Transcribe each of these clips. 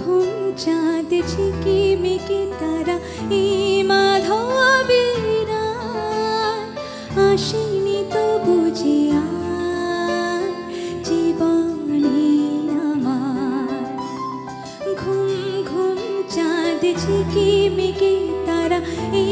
ঘুম চাঁদ ঝিকি মেকে তারা এ মাধবীরা। আসেনি তো বুঝিয়া জীবনে আমার। ঘুম ঘুম চাঁদ ঝিকি মেকে তারা এ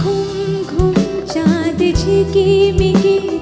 ঘুম ঘুম চাঁদ ঝিকি মিকি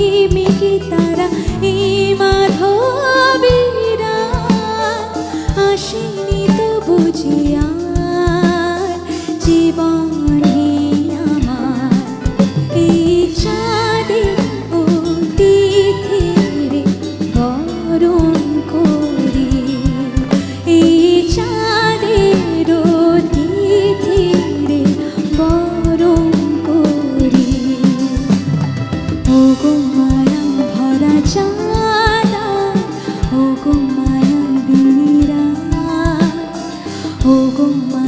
প্রেমিকি তারা এই মাধবীরা। আসেনি তো বুঝিয়া জীবনে আমার। এই চাঁদে অতিথিরে বরণ 보고만